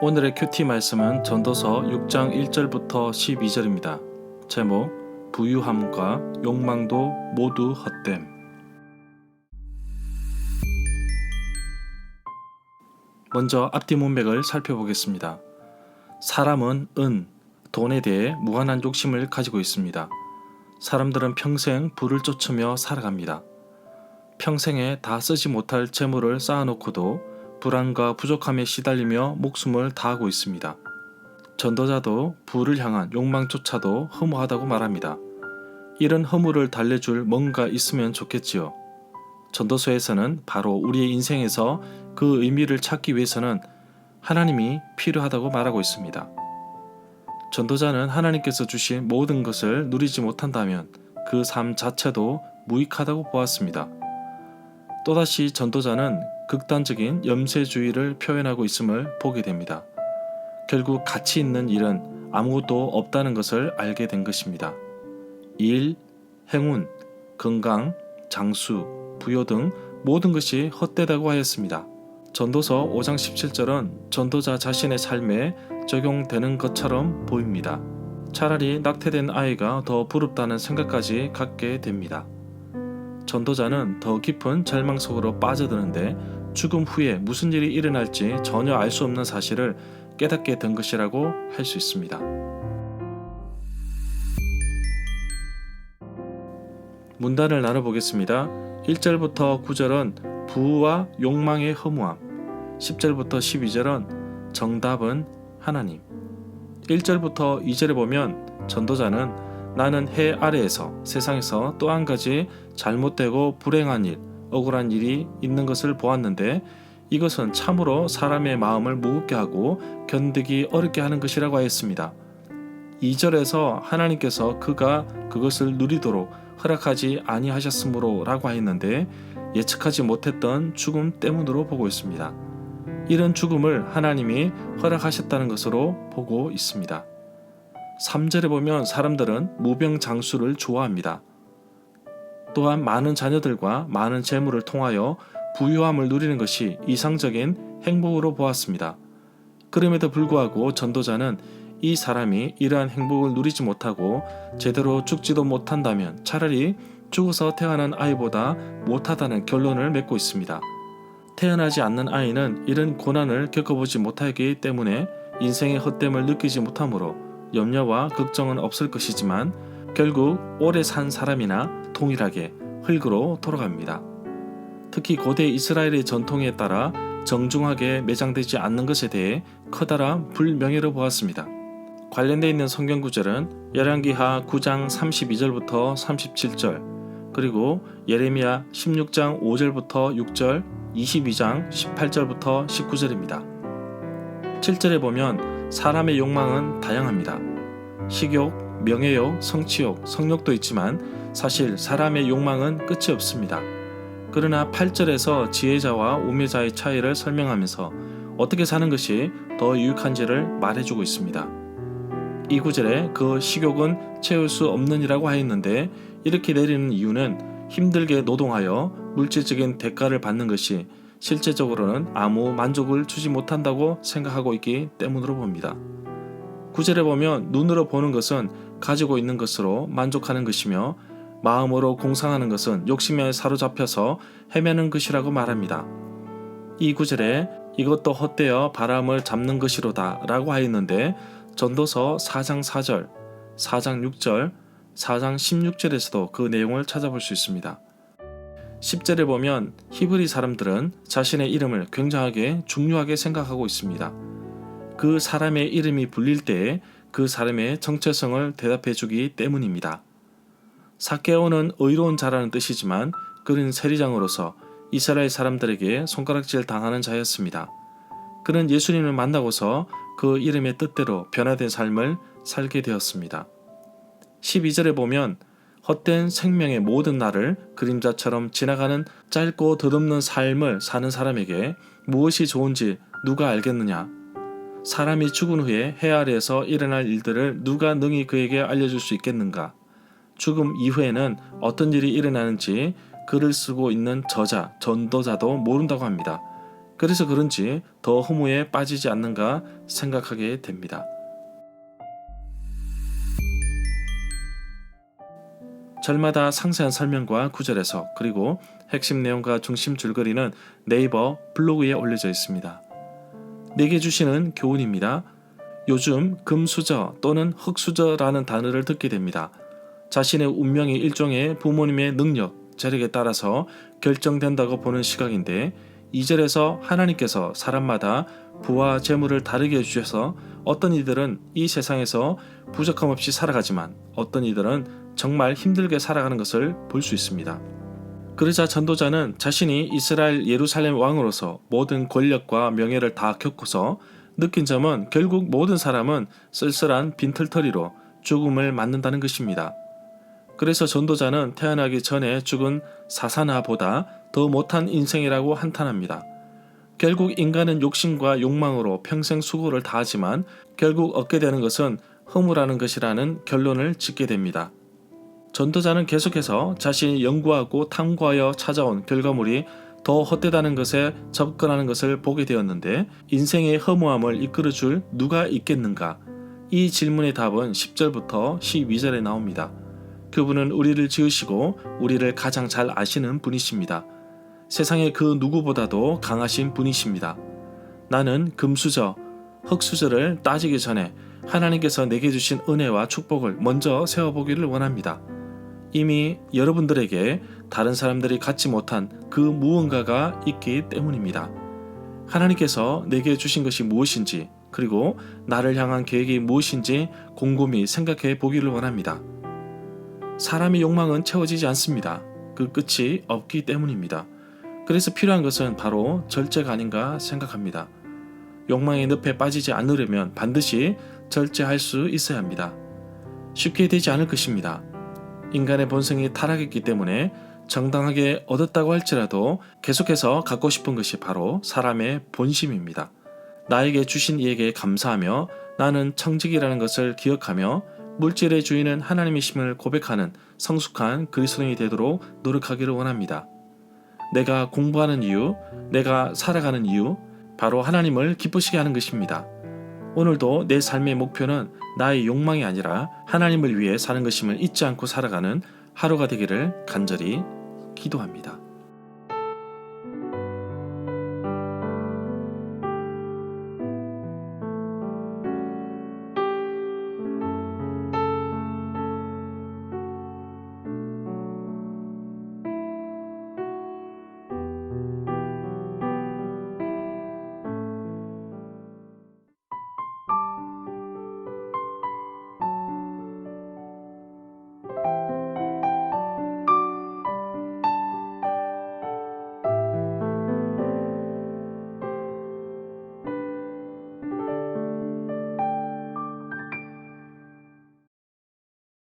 오늘의 큐티 말씀은 전도서 6장 1절부터 12절입니다. 제목 부유함과 욕망도 모두 헛됨. 먼저 앞뒤 문맥을 살펴보겠습니다. 사람은 은, 돈에 대해 무한한 욕심을 가지고 있습니다. 사람들은 평생 부를 쫓으며 살아갑니다. 평생에 다 쓰지 못할 재물을 쌓아놓고도 불안과 부족함에 시달리며 목숨을 다하고 있습니다. 전도자도 부를 향한 욕망조차도 허무하다고 말합니다. 이런 허무를 달래줄 뭔가 있으면 좋겠지요. 전도서에서는 바로 우리의 인생에서 그 의미를 찾기 위해서는 하나님이 필요하다고 말하고 있습니다. 전도자는 하나님께서 주신 모든 것을 누리지 못한다면 그 삶 자체도 무익하다고 보았습니다. 또다시 전도자는 극단적인 염세주의를 표현하고 있음을 보게 됩니다. 결국 가치 있는 일은 아무것도 없다는 것을 알게 된 것입니다. 일, 행운, 건강, 장수, 부여 등 모든 것이 헛되다고 하였습니다. 전도서 5장 17절은 전도자 자신의 삶에 적용되는 것처럼 보입니다. 차라리 낙태된 아이가 더 부럽다는 생각까지 갖게 됩니다. 전도자는 더 깊은 절망 속으로 빠져드는데 죽음 후에 무슨 일이 일어날지 전혀 알 수 없는 사실을 깨닫게 된 것이라고 할 수 있습니다. 문단을 나눠보겠습니다. 1절부터 9절은 부와 욕망의 허무함, 10절부터 12절은 정답은 하나님. 1절부터 2절에 보면 전도자는 나는 해 아래에서 세상에서 또 한 가지 잘못되고 불행한 일, 억울한 일이 있는 것을 보았는데 이것은 참으로 사람의 마음을 무겁게 하고 견디기 어렵게 하는 것이라고 하였습니다. 2절에서 하나님께서 그가 그것을 누리도록 허락하지 아니하셨으므로 라고 하였는데 예측하지 못했던 죽음 때문으로 보고 있습니다. 이런 죽음을 하나님이 허락하셨다는 것으로 보고 있습니다. 3절에 보면 사람들은 무병장수를 좋아합니다. 또한 많은 자녀들과 많은 재물을 통하여 부유함을 누리는 것이 이상적인 행복으로 보았습니다. 그럼에도 불구하고 전도자는 이 사람이 이러한 행복을 누리지 못하고 제대로 죽지도 못한다면 차라리 죽어서 태어난 아이보다 못하다는 결론을 맺고 있습니다. 태어나지 않는 아이는 이런 고난을 겪어보지 못하기 때문에 인생의 헛됨을 느끼지 못하므로 염려와 걱정은 없을 것이지만 결국 오래 산 사람이나 동일하게 흙으로 돌아갑니다. 특히 고대 이스라엘의 전통에 따라 정중하게 매장되지 않는 것에 대해 커다란 불명예로 보았습니다. 관련되어 있는 성경 구절은 열왕기하 9장 32절부터 37절, 그리고 예레미야 16장 5절부터 6절, 22장 18절부터 19절입니다. 7절에 보면 사람의 욕망은 다양합니다. 식욕, 명예욕, 성취욕, 성욕도 있지만 사실 사람의 욕망은 끝이 없습니다. 그러나 8절에서 지혜자와 우매자의 차이를 설명하면서 어떻게 사는 것이 더 유익한지를 말해주고 있습니다. 이 구절에 그 식욕은 채울 수 없느니라고 하였는데 이렇게 내리는 이유는 힘들게 노동하여 물질적인 대가를 받는 것이 실제적으로는 아무 만족을 주지 못한다고 생각하고 있기 때문으로 봅니다. 구절에 보면 눈으로 보는 것은 가지고 있는 것으로 만족하는 것이며 마음으로 공상하는 것은 욕심에 사로잡혀서 헤매는 것이라고 말합니다. 이 구절에 이것도 헛되어 바람을 잡는 것이로다 라고 하였는데 전도서 4장 4절, 4장 6절, 4장 16절에서도 그 내용을 찾아볼 수 있습니다. 10절에 보면 히브리 사람들은 자신의 이름을 굉장하게 중요하게 생각하고 있습니다. 그 사람의 이름이 불릴 때에 그 사람의 정체성을 대답해 주기 때문입니다. 사케오는 의로운 자라는 뜻이지만 그는 세리장으로서 이스라엘 사람들에게 손가락질 당하는 자였습니다. 그는 예수님을 만나고서 그 이름의 뜻대로 변화된 삶을 살게 되었습니다. 12절에 보면 헛된 생명의 모든 날을 그림자처럼 지나가는 짧고 덧없는 삶을 사는 사람에게 무엇이 좋은지 누가 알겠느냐? 사람이 죽은 후에 해 아래에서 일어날 일들을 누가 능히 그에게 알려줄 수 있겠는가? 죽음 이후에는 어떤 일이 일어나는지 글을 쓰고 있는 저자, 전도자도 모른다고 합니다. 그래서 그런지 더 허무에 빠지지 않는가 생각하게 됩니다. 절마다 상세한 설명과 구절 해석 그리고 핵심 내용과 중심 줄거리는 네이버 블로그에 올려져 있습니다. 내게 주시는 교훈입니다. 요즘 금수저 또는 흑수저라는 단어를 듣게 됩니다. 자신의 운명이 일종의 부모님의 능력, 재력에 따라서 결정된다고 보는 시각인데 2절에서 하나님께서 사람마다 부와 재물을 다르게 주셔서 어떤 이들은 이 세상에서 부족함 없이 살아가지만 어떤 이들은 정말 힘들게 살아가는 것을 볼 수 있습니다. 그러자 전도자는 자신이 이스라엘 예루살렘 왕으로서 모든 권력과 명예를 다 겪고서 느낀 점은 결국 모든 사람은 쓸쓸한 빈털터리로 죽음을 맞는다는 것입니다. 그래서 전도자는 태어나기 전에 죽은 사사나보다 더 못한 인생이라고 한탄합니다. 결국 인간은 욕심과 욕망으로 평생 수고를 다하지만 결국 얻게 되는 것은 허무라는 것이라는 결론을 짓게 됩니다. 전도자는 계속해서 자신이 연구하고 탐구하여 찾아온 결과물이 더 헛되다는 것에 접근하는 것을 보게 되었는데 인생의 허무함을 이끌어줄 누가 있겠는가? 이 질문의 답은 10절부터 12절에 나옵니다. 그분은 우리를 지으시고 우리를 가장 잘 아시는 분이십니다. 세상의 그 누구보다도 강하신 분이십니다. 나는 금수저, 흑수저를 따지기 전에 하나님께서 내게 주신 은혜와 축복을 먼저 세워보기를 원합니다. 이미 여러분들에게 다른 사람들이 갖지 못한 그 무언가가 있기 때문입니다. 하나님께서 내게 주신 것이 무엇인지 그리고 나를 향한 계획이 무엇인지 곰곰이 생각해 보기를 원합니다. 사람의 욕망은 채워지지 않습니다. 그 끝이 없기 때문입니다. 그래서 필요한 것은 바로 절제가 아닌가 생각합니다. 욕망의 늪에 빠지지 않으려면 반드시 절제할 수 있어야 합니다. 쉽게 되지 않을 것입니다. 인간의 본성이 타락했기 때문에 정당하게 얻었다고 할지라도 계속해서 갖고 싶은 것이 바로 사람의 본심입니다. 나에게 주신 이에게 감사하며 나는 청직이라는 것을 기억하며 물질의 주인은 하나님이심을 고백하는 성숙한 그리스도인이 되도록 노력하기를 원합니다. 내가 공부하는 이유, 내가 살아가는 이유, 바로 하나님을 기쁘시게 하는 것입니다. 오늘도 내 삶의 목표는 나의 욕망이 아니라 하나님을 위해 사는 것임을 잊지 않고 살아가는 하루가 되기를 간절히 기도합니다.